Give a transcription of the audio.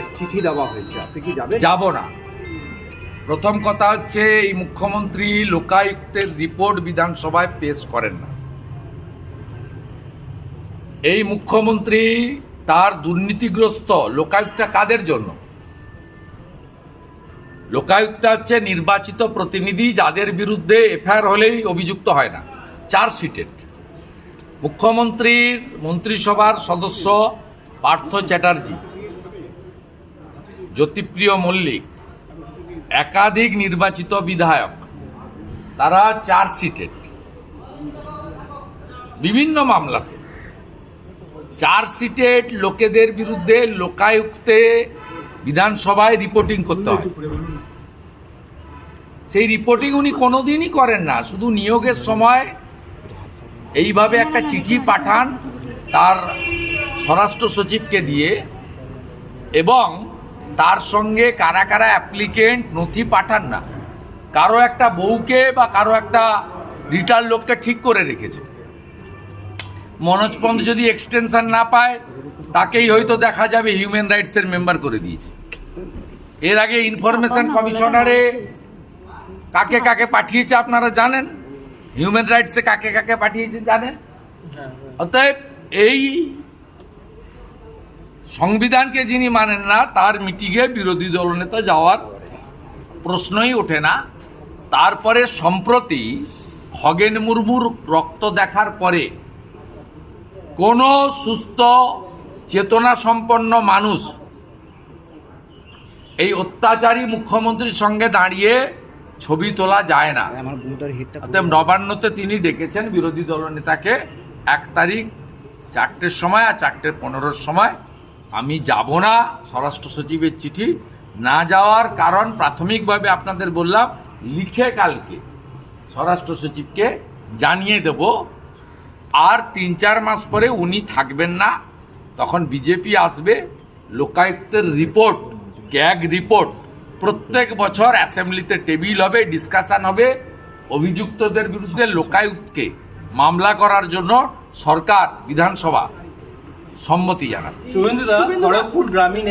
চিঠি দেওয়া হয়েছে? আপনি কি যাবেন যাব না। প্রথম কথা হচ্ছে, এই মুখ্যমন্ত্রী লোকায়ুক্তের রিপোর্ট বিধানসভায় পেশ করেন না। এই মুখ্যমন্ত্রী তার দুর্নীতিগ্রস্ত লোকায়ুক্তটা কাদের জন্য? লোকায়ুক্ত হচ্ছে নির্বাচিত প্রতিনিধি যাদের বিরুদ্ধে এফআইআর হলেই অভিযুক্ত হয় না চার চার্জশিটেড। মুখ্যমন্ত্রীর মন্ত্রিসভার সদস্য পার্থ চ্যাটার্জি। জ্যোতিপ্রিয় মল্লিক, একাধিক নির্বাচিত বিধায়ক, তারা চার চার্জশিটেড। বিভিন্ন মামলাতে। চার্জশিটেড লোকেদের বিরুদ্ধে লোকায়ুক্তে বিধানসভায় রিপোর্টিং করতে হয়। সেই রিপোর্টিং উনি কোনোদিনই করেন না। শুধু নিয়োগের সময় এইভাবে একটা চিঠি পাঠান তার স্বরাষ্ট্র সচিবকে দিয়ে এবং তার সঙ্গে কারা কারা অ্যাপ্লিকেন্ট নথি পাঠান না। কারও একটা বউকে বা কারও একটা রিটার লোককে ঠিক করে রেখেছে। মনোজ পন্থ যদি এক্সটেনশন না পায় তাকেই হয়তো দেখা যাবে হিউম্যান রাইটসের মেম্বার করে দিয়েছে। এর আগে ইনফরমেশন কমিশনারে কাকে কাকে পাঠিয়েছে আপনারা জানেন? হিউম্যান রাইটসে কাকে কাকে পাঠিয়েছে জানেন? অতএব এই সংবিধানকে যিনি মানেন না তার মিটিংয়ে বিরোধী দলনেতা যাওয়ার প্রশ্নই ওঠে না। তারপরে সম্প্রতি খগেন মুর্মুর রক্ত দেখার পরে কোনো সুস্থ চেতনা সম্পন্ন মানুষ এই অত্যাচারী মুখ্যমন্ত্রীর সঙ্গে দাঁড়িয়ে ছবি তোলা যায় না। অতএব নবান্নতে তিনি ডেকেছেন বিরোধী দলনেতাকে এক তারিখ চারটের সময় আর চারটে পনেরোর সময়। আমি যাব না, স্বরাষ্ট্র সচিবের চিঠি না যাওয়ার কারণ প্রাথমিকভাবে আপনাদের বললাম, লিখে কালকে স্বরাষ্ট্র সচিবকে জানিয়ে দেব। আর তিন চার মাস পরে উনি থাকবেন না, তখন বিজেপি আসবে, লোকায়ুক্তের রিপোর্ট, গ্যাগ রিপোর্ট, প্রত্যেক বছর অ্যাসেম্বলিতে টেবিল হবে, ডিসকাশন হবে। অভিযুক্তদের বিরুদ্ধে লোকায়ুক্তকে মামলা করার জন্য সরকার, বিধানসভা সম্মতি জানান। শুভেন্দু দা খড়গপুর গ্রামীণ